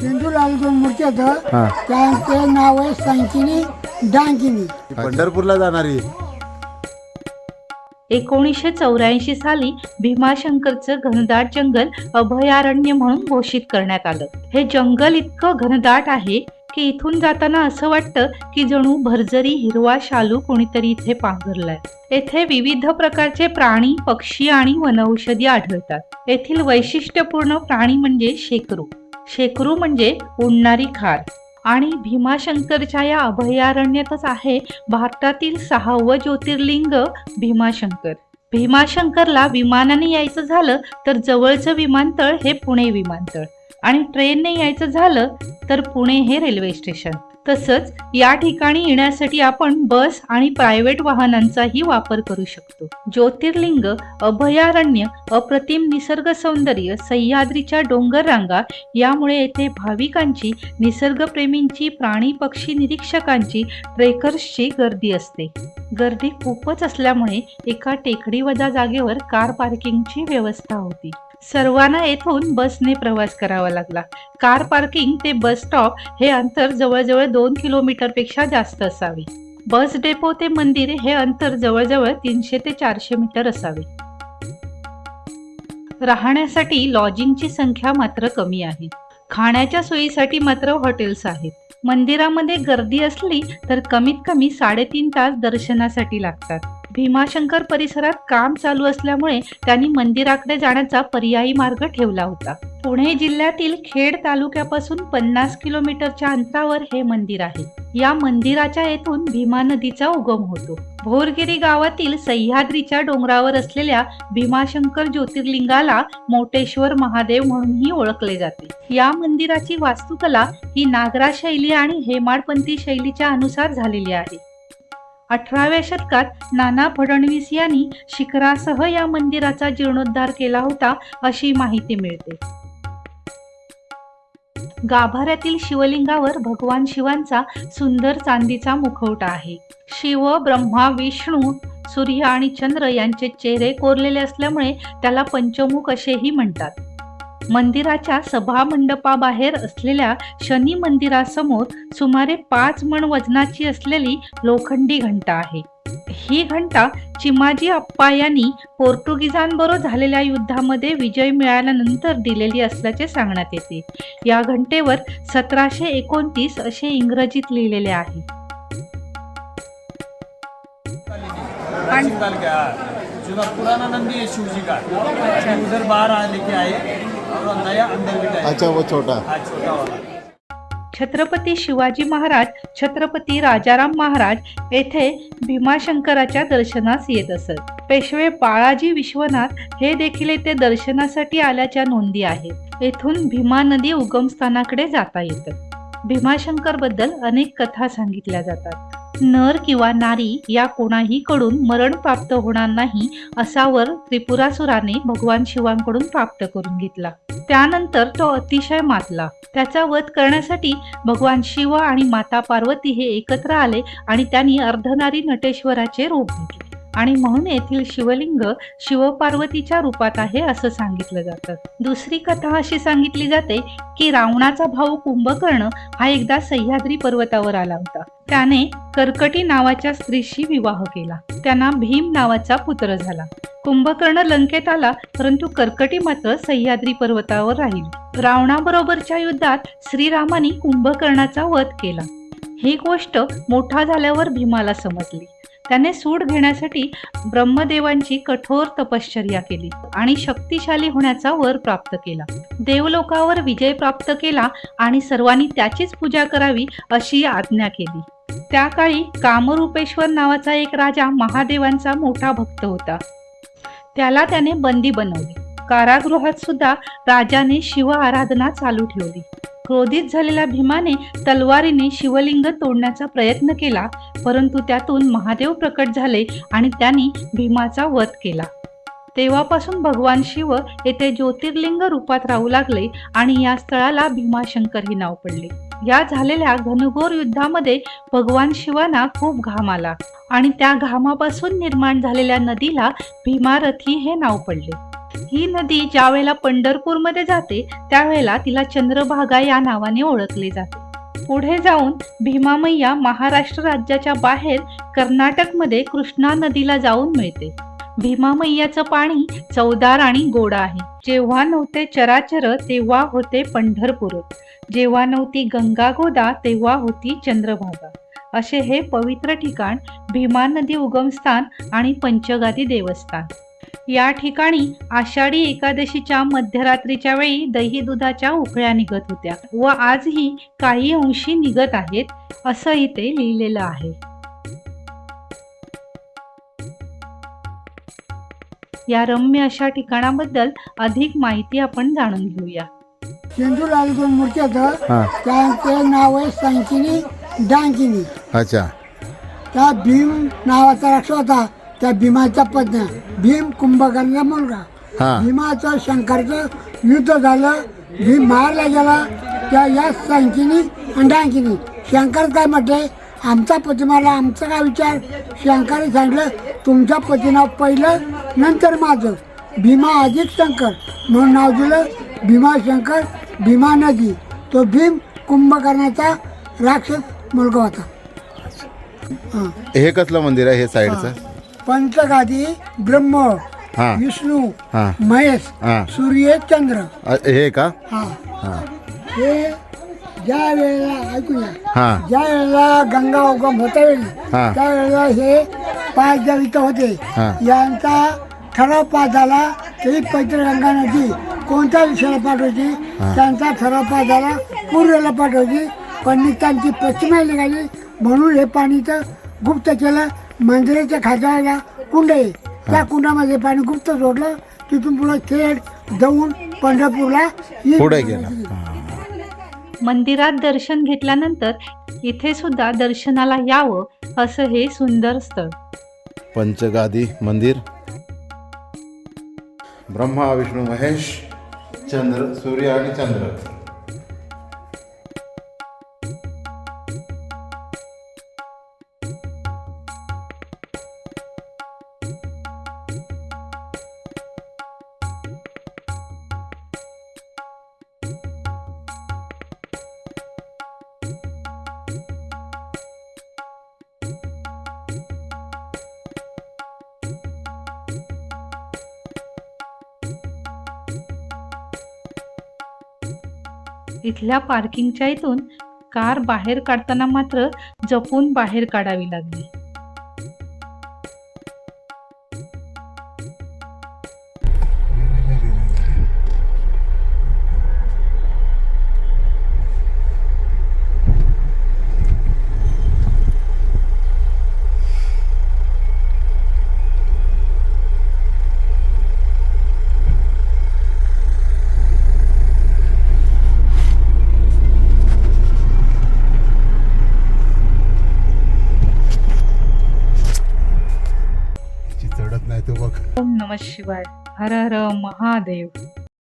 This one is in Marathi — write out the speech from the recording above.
चेंडू लाल दोन मूर्ती आहेत हा. त्यांचे नाव आहे सांकिनी डांकिनी. पंढरपूरला जाणारी. एकोणीसशे चौऱ्याऐंशी साली भीमाशंकरचं घनदाट जंगल अभयारण्य म्हणून घोषित करण्यात आलं. हे जंगल इतकं घनदाट आहे की इथून जाताना असं वाटतं की जणू भरजरी हिरवा शालू कोणीतरी इथे पांघरलाय. येथे विविध प्रकारचे प्राणी पक्षी आणि वनौषधी आढळतात. येथील वैशिष्ट्यपूर्ण प्राणी म्हणजे शेकरू. शेकरू म्हणजे उडणारी खार. आणि भीमाशंकरच्या या अभयारण्यातच आहे भारतातील सहावं ज्योतिर्लिंग भीमाशंकर. भीमाशंकरला विमानाने यायचं झालं तर जवळचं विमानतळ हे पुणे विमानतळ. आणि ट्रेनने यायचं झालं तर पुणे हे रेल्वे स्टेशन. तसंच या ठिकाणी येण्यासाठी आपण बस आणि प्रायव्हेट वाहनांचाही वापर करू शकतो. ज्योतिर्लिंग अभयारण्य अप्रतिम निसर्ग सौंदर्य सह्याद्रीच्या डोंगर रांगा यामुळे येथे भाविकांची निसर्गप्रेमींची प्राणी पक्षी निरीक्षकांची ट्रेकर्सची गर्दी असते. गर्दी खूपच असल्यामुळे एका टेकडीवजा जागेवर कार पार्किंगची व्यवस्था होती. सर्वांना येथून बसने प्रवास करावा लागला. कार पार्किंग ते बस स्टॉप हे अंतर जवळजवळ दोन किलोमीटरपेक्षा जास्त असावे. बस डेपो ते मंदिर हे अंतर जवळजवळ तीनशे ते चारशे मीटर असावे. राहण्यासाठी लॉजिंगची संख्या मात्र कमी आहे. खाण्याच्या सोयीसाठी मात्र हॉटेल्स आहेत. मंदिरामध्ये गर्दी असली तर कमीत कमी साडेतीन तास दर्शनासाठी लागतात. भीमाशंकर परिसरात काम चालू असल्यामुळे त्यांनी मंदिराकडे जाण्याचा पर्यायी मार्ग ठेवला होता. पुणे जिल्ह्यातील खेड तालुक्यापासून पन्नास किलोमीटरच्या अंतरावर हे मंदिर आहे. या मंदिराच्या येथून भीमा नदीचा उगम होतो. भोरगिरी गावातील सह्याद्रीच्या डोंगरावर असलेल्या भीमाशंकर ज्योतिर्लिंगाला मोटेश्वर महादेव म्हणूनही ओळखले जाते. या मंदिराची वास्तुकला ही नागरा शैली आणि हेमाडपंथी शैलीच्या अनुसार झालेली आहे. अठराव्या शतकात नाना फडणवीस यांनी शिखरासह या मंदिराचा जीर्णोद्धार केला होता अशी माहिती मिळते. गाभाऱ्यातील शिवलिंगावर भगवान शिवांचा सुंदर चांदीचा मुखवटा आहे. शिव ब्रह्मा विष्णू सूर्य आणि चंद्र यांचे चेहरे कोरलेले असल्यामुळे त्याला पंचमुख असेही म्हणतात. मंदिराच्या सभा मंडपाबाहेर असलेल्या शनी मंदिरासमोर सुमारे पाच मण वजनाची असलेली लोखंडी घंटा आहे. ही घंटा चिमाजी अप्पा यांनी पोर्तुगीजांबरोबर झालेल्या युद्धामध्ये विजय मिळाल्यानंतर दिलेली असल्याचे सांगण्यात येते. या घंटेवर सतराशे एकोणतीस असे इंग्रजीत लिहिलेले आहे. पुराना नंदी है शिव जी का? उधर बाहर आ लेके आए अच्छा वो छोटा. छत्रपती शिवाजी महाराज छत्रपती राजाराम महाराज येथे भीमाशंकराच्या दर्शनास येत असत. पेशवे बाळाजी विश्वनाथ हे देखील येथे दर्शनासाठी आल्याच्या नोंदी आहेत. येथून भीमा नदी उगमस्थानाकडे जाता येतं. भीमाशंकरबद्दल अनेक कथा सांगितल्या जातात. नर किंवा नारी या कोणाही कडून मरण प्राप्त होणार नाही असा वर त्रिपुरासुराने भगवान शिवांकडून प्राप्त करून घेतला. त्यानंतर तो अतिशय मातला. त्याचा वध करण्यासाठी भगवान शिव आणि माता पार्वती हे एकत्र आले आणि त्यांनी अर्धनारी नटेश्वराचे रूप घेतले. आणि म्हणून येथील शिवलिंग शिवपार्वतीच्या रूपात आहे असं सांगितलं जातं. दुसरी कथा अशी सांगितली जाते की रावणाचा भाऊ कुंभकर्ण हा एकदा सह्याद्री पर्वतावर आला होता. त्याने कर्कटी नावाच्या स्त्रीशी विवाह केला. त्यांना भीम नावाचा पुत्र झाला. कुंभकर्ण लंकेत आला परंतु कर्कटी मात्र सह्याद्री पर्वतावर राहील. रावणाबरोबरच्या युद्धात श्रीरामाने कुंभकर्णाचा वध केला. ही गोष्ट मोठा झाल्यावर भीमाला समजली. त्याने सूड घेण्यासाठी ब्रह्मदेवांची कठोर तपश्चर्या केली आणि शक्तिशाली होण्याचा वर प्राप्त केला. देवलोकावर विजय प्राप्त केला आणि सर्वांनी त्याचीच पूजा करावी अशी आज्ञा केली. त्या काळी कामरूपेश्वर नावाचा एक राजा महादेवांचा मोठा भक्त होता. त्याला त्याने बंदी बनवली. कारागृहात सुद्धा राजाने शिव आराधना चालू ठेवली. क्रोधित झालेल्या भीमाने तलवारीने शिवलिंग तोडण्याचा प्रयत्न केला परंतु त्यातून महादेव प्रकट झाले आणि त्यांनी भीमाचा वध केला. तेव्हापासून भगवान शिव येथे ज्योतिर्लिंग रूपात राहू लागले आणि या स्थळाला भीमाशंकर हे नाव पडले. या झालेल्या घनघोर युद्धामध्ये भगवान शिवाना खूप घाम आला आणि त्या घामापासून निर्माण झालेल्या नदीला भीमारथी हे नाव पडले. ही नदी ज्या वेळेला पंढरपूरमध्ये जाते त्यावेळेला तिला चंद्रभागा या नावाने ओळखले जाते. पुढे जाऊन भीमामय्या महाराष्ट्र राज्याच्या बाहेर कर्नाटकमध्ये कृष्णा नदीला जाऊन मिळते. भीमामय्याचं पाणी चवदार आणि गोड आहे. जेव्हा नव्हते चराचर तेव्हा होते पंढरपूर. जेव्हा नव्हती गंगा गोदा तेव्हा होती चंद्रभागा. असे हे पवित्र ठिकाण भीमा नदी उगमस्थान आणि पंचगादी देवस्थान. या ठिकाणी आषाढी एकादशीच्या मध्यरात्रीच्या वेळी दही दुधाच्या उकळ्या निघत होत्या व आजही काही अंशी निघत आहेत असं इथे लिहिलेलं आहे. या रम्य अशा ठिकाणाबद्दल अधिक माहिती आपण जाणून घेऊया. चेंडू लाल दोन मूर्ती आहेत. हां. त्यांचे नाव आहे संकिनी डांकिनी. अच्छा. त्या भीम नावाचा राक्षस होता. त्या भीमाच्या पत्न्या भीम कुंभकर्णचा मुलगा. हां. भीमाचं शंकरचं युद्ध झालं भीम मारला गेला त्या या संकिनी आणि डांकिनी शंकर काय म्हटले आमचा पती मला आमचा काय विचार? शंकरने सांगितलं तुमच्या पतीनाव पहिलं नंतर माझं. भीमा अधिक शंकर. म्हणून नाव दिलं भीमा शंकर भीमा नदी. तो भीम कुंभकर्णाचा राक्षस मुलगा होता. हां. हे कसलं मंदिर आहे हे साईडचं? पंचगादी ब्रह्म हां. विष्णू हां. महेश हां. सूर्य चंद्र. अ, हे का? हा. हां. हे ज्या वेळेला ऐकूया हां. ज्या वेळेला गंगा उगम होता वेळी हा. त्यावेळेला हे पाच इथं होते. हा. यांचा ठराव पास झाला तरी पैत्रगंगा नदी कोणत्या दिशेला पाठवायची? त्यांचा ठराव पास झाला पूर्वेला पाठवायची. पण त्यांची पश्चिमेला निघाली. म्हणून हे पाणी इथं गुप्त केलं. मंदिराच्या खात्याला कुंड आहे. त्या कुंडामध्ये पाणी गुप्त सोडलं तिथून पुढे खेड जाऊन पंढरपूरला पुढे गेला. हां. मंदिरात दर्शन घेतल्यानंतर इथे सुद्धा दर्शनाला यावं असं हे सुंदर स्थळ. पंचगादी मंदिर. ब्रह्मा विष्णू महेश चंद्र सूर्य आणि चंद्र. इथल्या पार्किंगच्या इथून कार बाहेर काढताना मात्र जपून बाहेर काढावी लागली. नम शिवाय. हर हर महादेव.